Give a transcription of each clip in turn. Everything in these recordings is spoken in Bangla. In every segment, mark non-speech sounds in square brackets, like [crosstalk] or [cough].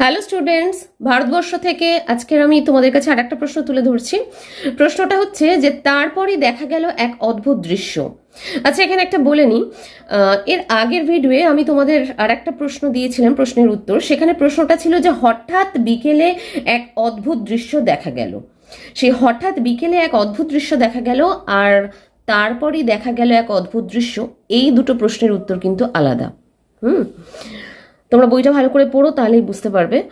হ্যালো স্টুডেন্টস ভারতবর্ষ থেকে আজকের আমি তোমাদের কাছে আর একটা প্রশ্ন তুলে ধরছি। প্রশ্নটা হচ্ছে যে, তারপরই দেখা গেল এক অদ্ভুত দৃশ্য। আচ্ছা এখানে একটা বলে নিই। এর আগের ভিডিওয়ে আমি তোমাদের আর একটা প্রশ্ন দিয়েছিলাম, প্রশ্নের উত্তর। সেখানে প্রশ্নটা ছিল যে, হঠাৎ বিকেলে এক অদ্ভুত দৃশ্য দেখা গেল। সেই হঠাৎ বিকেলে এক অদ্ভুত দৃশ্য দেখা গেল আর তারপরই দেখা গেল এক অদ্ভুত দৃশ্য। এই দুটো প্রশ্নের উত্তর কিন্তু আলাদা। হুম? তোমরা বইটা ভালো করে পড়ো, তাহলেই বুঝতে পারবে।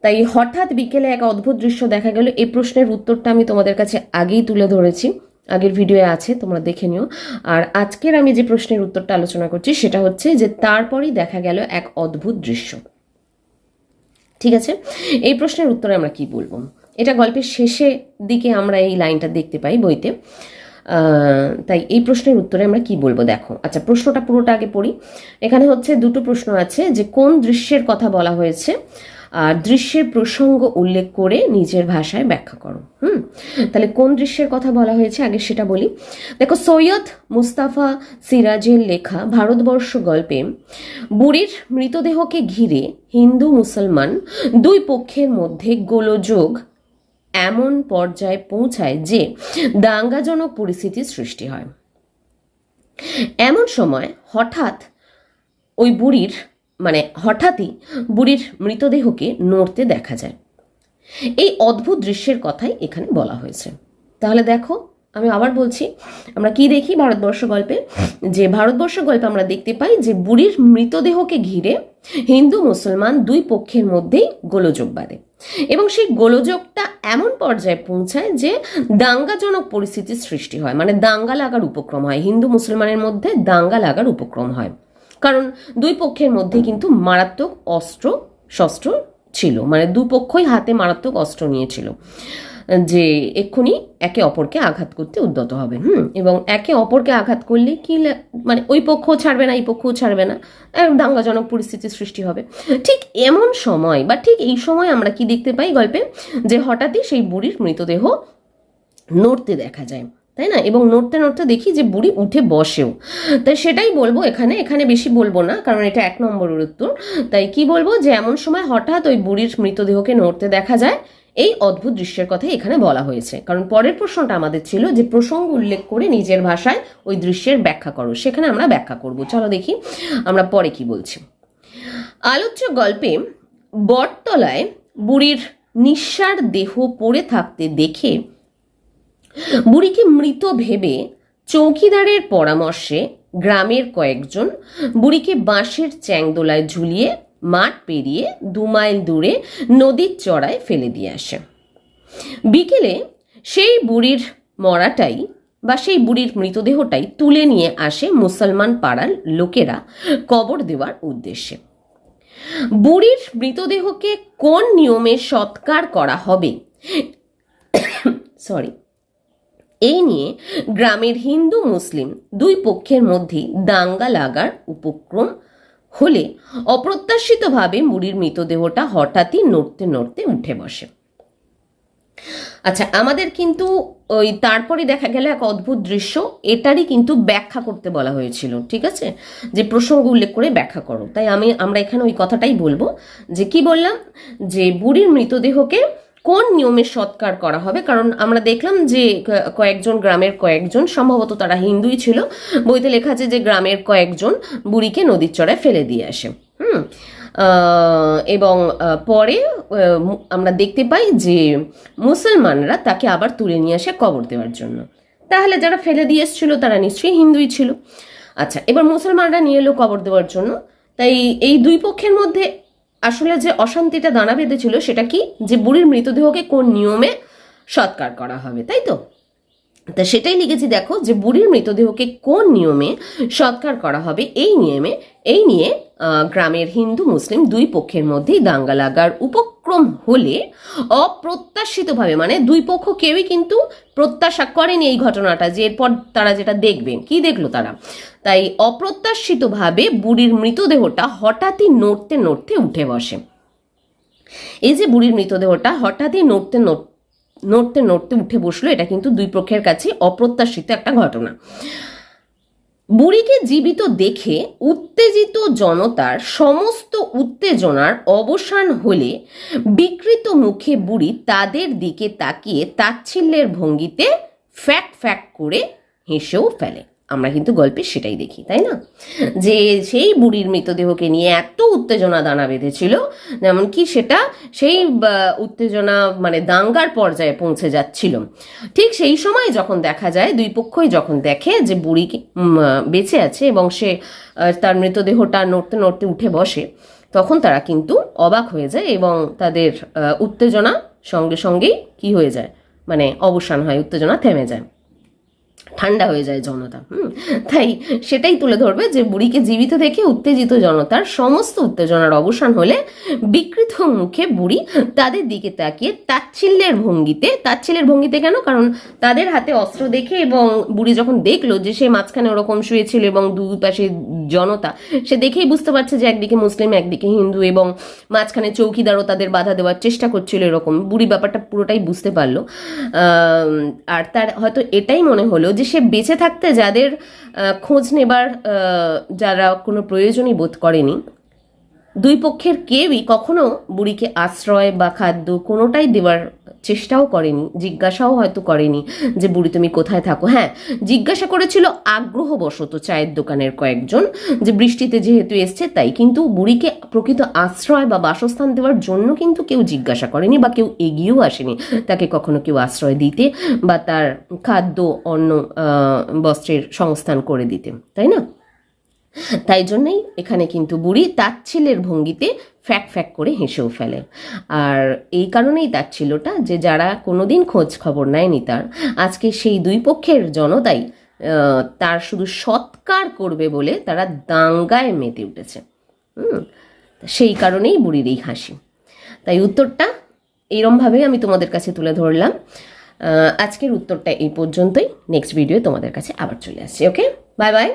তাই হঠাৎ বিকেলে এক অদ্ভুত দৃশ্য দেখা গেল। এই প্রশ্নের উত্তরটা আমি তোমাদের কাছে আগেই তুলে ধরেছি। আগের ভিডিওয়ে আছে, তোমরা দেখে নিও। আর আজকের আমি যে প্রশ্নের উত্তরটা আলোচনা করছি, সেটা হচ্ছে যে, তারপরই দেখা গেল এক অদ্ভুত দৃশ্য। ঠিক আছে? এই প্রশ্নের উত্তরে আমরা কি বলব? এটা গল্পের শেষে দিকে আমরা এই লাইনটা দেখতে পাই বইতে। তাই এই প্রশ্নের উত্তরে আমরা কি বলব? দেখো আচ্ছা প্রশ্নটা পুরোটা আগে পড়ি। এখানে হচ্ছে দুটো প্রশ্ন আছে যে কোন দৃশ্যের কথা বলা হয়েছে? আর দৃশ্যের প্রসঙ্গ উল্লেখ করে নিজের ভাষায় ব্যাখ্যা করো। হুম? তাহলে কোন দৃশ্যের কথা বলা হয়েছে? আগে সেটা বলি। দেখো, সৈয়দ মুস্তাফা সিরাজের লেখা ভারতবর্ষ গল্পে, বুড়ির মৃতদেহকে ঘিরে হিন্দু মুসলমান দুই পক্ষের মধ্যে গোলযোগ এমন পর্যায়ে পৌঁছায় যে দাঙ্গাজনক পরিস্থিতির সৃষ্টি হয়। এমন সময় হঠাৎ ওই বুড়ির মানে হঠাৎই বুড়ির মৃতদেহকে নড়তে দেখা যায়। এই অদ্ভুত দৃশ্যের কথাই এখানে বলা হয়েছে। তাহলে দেখো, আমি আবার বলছি, আমরা কি দেখি ভারতবর্ষ গল্পে? যে ভারতবর্ষ গল্পে আমরা দেখতে পাই যে বুড়ির মৃতদেহকে ঘিরে হিন্দু মুসলমান দুই পক্ষের মধ্যেই গোলযোগ বাঁধে। এবং সেই গোলযোগটা এমন পর্যায়ে পৌঁছায় যে দাঙ্গাজনক পরিস্থিতির সৃষ্টি হয়। মানে দাঙ্গা লাগার উপক্রম হয়। হিন্দু মুসলমানের মধ্যে দাঙ্গা লাগার উপক্রম হয়। কারণ দুই পক্ষের মধ্যে কিন্তু মারাত্মক অস্ত্র, শস্ত্র ছিল। মানে দুপক্ষই হাতে মারাত্মক অস্ত্র নিয়েছিল যে এক্ষুনি একে অপরকে আঘাত করতে উদ্যত হবে। হুম, এবং একে অপরকে আঘাত করলে কি মানে ওই পক্ষও ছাড়বে না, এই পক্ষও ছাড়বে না দাঙ্গাজনক পরিস্থিতির সৃষ্টি হবে। ঠিক এমন সময় বা ঠিক এই সময় আমরা কি দেখতে পাই গল্পে? যে হঠাৎই সেই বুড়ির মৃতদেহ নড়তে দেখা যায়। তাই না? এবং নড়তে নড়তে দেখি যে বুড়ি উঠে বসেও। তাই সেটাই বলব এখানে। এখানে বেশি বলব না, কারণ এটা এক নম্বরের উত্তর। তাই কি বলব? যে এমন সময় হঠাৎ ওই বুড়ির মৃতদেহকে নড়তে দেখা যায়। এই অদ্ভুত দৃশ্যের কথাই এখানে বলা হয়েছে। কারণ পরের প্রশ্নটা আমাদের ছিল যে প্রসঙ্গ উল্লেখ করে নিজের ভাষায় ওই দৃশ্যের ব্যাখ্যা করো। সেখানে আমরা ব্যাখ্যা করব। চলো দেখি আমরা পরে কি বলছি। আলোচ্য গল্পে বটতলায় বুড়ির নিঃসার দেহ পড়ে থাকতে দেখে বুড়িকে মৃত ভেবে চৌকিদারের পরামর্শে গ্রামের কয়েকজন বুড়িকে বাঁশের চ্যাংদোলায় ঝুলিয়ে মাঠ পেরিয়ে দু মাইল দূরে নদীর চড়ায় ফেলে দিয়ে আসে। বিকেলে সেই বুড়ির মরাটাই বা সেই বুড়ির মৃতদেহটাই তুলে নিয়ে আসে মুসলমান পাড়ার লোকেরা কবর দেওয়ার উদ্দেশ্যে। বুড়ির মৃতদেহকে কোন নিয়মে সৎকার করা হবে? [coughs] সরি এই নিয়ে গ্রামের হিন্দু মুসলিম দুই পক্ষের মধ্যেই দাঙ্গা লাগার উপক্রম হলে অপ্রত্যাশিতভাবে মুড়ির মৃতদেহটা হঠাৎই নড়তে নড়তে উঠে বসে। আচ্ছা আমাদের কিন্তু ওই তারপরে দেখা গেল এক অদ্ভুত দৃশ্য, এটারই কিন্তু ব্যাখ্যা করতে বলা হয়েছিল, ঠিক আছে? যে প্রসঙ্গ উল্লেখ করে ব্যাখ্যা করো। তাই আমি, আমরা এখানে ওই কথাটাই বলব যে কি বললাম? যে বুড়ির মৃতদেহকে কোন নিয়মে সৎকার করা হবে? কারণ আমরা দেখলাম যে কয়েকজন গ্রামের কয়েকজন, সম্ভবত তারা হিন্দুই ছিল, বইতে লেখা আছে যে গ্রামের কয়েকজন বুড়িকে নদীর চড়ায় ফেলে দিয়ে আসে। হুম? এবং পরে আমরা দেখতে পাই যে মুসলমানরা তাকে আবার তুলে নিয়ে আসে কবর দেওয়ার জন্য। তাহলে যারা ফেলে দিয়ে এসেছিল, তারা নিশ্চয়ই হিন্দুই ছিল। আচ্ছা এবার মুসলমানরা নিয়ে এলো কবর দেওয়ার জন্য। তাই এই দুই পক্ষের মধ্যে আসলে যে অশান্তিটা দানা বেঁধেছিল সেটা কি? যে বুড়ির মৃতদেহকে কোন নিয়মে সৎকার করা হবে, তাই তো? তা সেটাই লিখেছি, দেখো, যে বুড়ির মৃতদেহকে কোন নিয়মে সৎকার করা হবে? এই নিয়মে, এই নিয়ে গ্রামের হিন্দু, মুসলিম দুই পক্ষের মধ্যেই দাঙ্গা লাগার উপক্রম হলে অপ্রত্যাশিতভাবে মানে দুই পক্ষ কেউই কিন্তু প্রত্যাশা করেনি এই ঘটনাটা, যে এরপর তারা যেটা দেখবেন। কি দেখল তারা? তাই অপ্রত্যাশিতভাবে বুড়ির মৃতদেহটা হঠাৎই নড়তে নড়তে উঠে বসে। এই যে বুড়ির মৃতদেহটা হঠাৎই নড়তে নড়- নড়তে নড়তে উঠে বসল, এটা কিন্তু দুই পক্ষের কাছে অপ্রত্যাশিত একটা ঘটনা। বুড়িকে জীবিত দেখে উত্তেজিত জনতার সমস্ত উত্তেজনার অবসান হলে বিকৃত মুখে বুড়ি তাদের দিকে তাকিয়ে তাচ্ছিল্যের ভঙ্গিতে ফ্যাক ফ্যাক করে হেসেও ফেলে। আমরা কিন্তু গল্পে সেটাই দেখি, তাই না? যে সেই বুড়ির মৃতদেহকে নিয়ে এত উত্তেজনা দানা বেঁধেছিল যেমন কি সেটা সেই উত্তেজনা মানে দাঙ্গার পর্যায়ে পৌঁছে যাচ্ছিল। ঠিক সেই সময় যখন দেখা যায়, দুই পক্ষই যখন দেখে যে বুড়ি বেঁচে আছে এবং সে তার মৃতদেহটা নড়তে নড়তে উঠে বসে, তখন তারা কিন্তু অবাক হয়ে যায় এবং তাদের উত্তেজনা সঙ্গে সঙ্গেই কি হয়ে যায়? মানে অবসান হয়, উত্তেজনা থেমে যায়। ঠান্ডা হয়ে যায় জনতা, হুম? তাই সেটাই তুলে ধরবে যে বুড়িকে জীবিত দেখে উত্তেজিত জনতার সমস্ত উত্তেজনার অবসান হলে বিকৃত মুখে বুড়ি তাদের দিকে তাকিয়ে তাচ্ছিল্যের ভঙ্গিতে তাচ্ছিল্যের ভঙ্গিতে কেন? কারণ তাদের হাতে অস্ত্র দেখে এবং বুড়ি যখন দেখল যে সে মাঝখানে ওরকম শুয়েছিল এবং দুই পাশে জনতা, সে দেখেই বুঝতে পারছে যে একদিকে মুসলিম, একদিকে হিন্দু এবং মাঝখানে চৌকিদারও তাদের বাধা দেওয়ার চেষ্টা করছিল এরকম। বুড়ি ব্যাপারটা পুরোটাই বুঝতে পারল। আর তার হয়তো এটাই মনে হলো যে সে বেঁচে থাকতে যাদের খোঁজ নেবার যারা কোনো প্রয়োজনই বোধ করেনি, দুই পক্ষের কেউই কখনো বুড়িকে আশ্রয় বা খাদ্য কোনোটাই দেওয়ার চেষ্টাও করেনি, জিজ্ঞাসাও হয়তো করেনি যে বুড়ি তুমি কোথায় থাকো। হ্যাঁ জিজ্ঞাসা করেছিল আগ্রহবশত চায়ের দোকানের কয়েকজন যে বৃষ্টিতে যেহেতু এসছে তাই, কিন্তু বুড়িকে প্রকৃত আশ্রয় বা বাসস্থান দেওয়ার জন্য কিন্তু কেউ জিজ্ঞাসা করেনি বা কেউ এগিয়েও আসেনি। তাকে কখনো কেউ আশ্রয় দিতে বা তার খাদ্য অন্য বস্ত্রের সংস্থান করে দিতে, তাই না? তাই জন্যই এখানে কিন্তু বুড়ি তাচ্ছিলের ভঙ্গিতে ফ্যাক ফ্যাক করে হেসেও ফেলে। আর এই কারণেই তাচ্ছিল্যটা যে যারা কোনোদিন খোঁজ খবর নেয়নি তার, আজকে সেই দুই পক্ষের জনতাই তার শুধু সৎকার করবে বলে তারা দাঙ্গায় মেতে উঠেছে। সেই কারণেই বুড়ির এই হাসি। তাই উত্তরটা এইরমভাবেই আমি তোমাদের কাছে তুলে ধরলাম। আজকের উত্তরটা এই পর্যন্তই। নেক্সট ভিডিও তোমাদের কাছে আবার চলে আসছি ওকে বাই বাই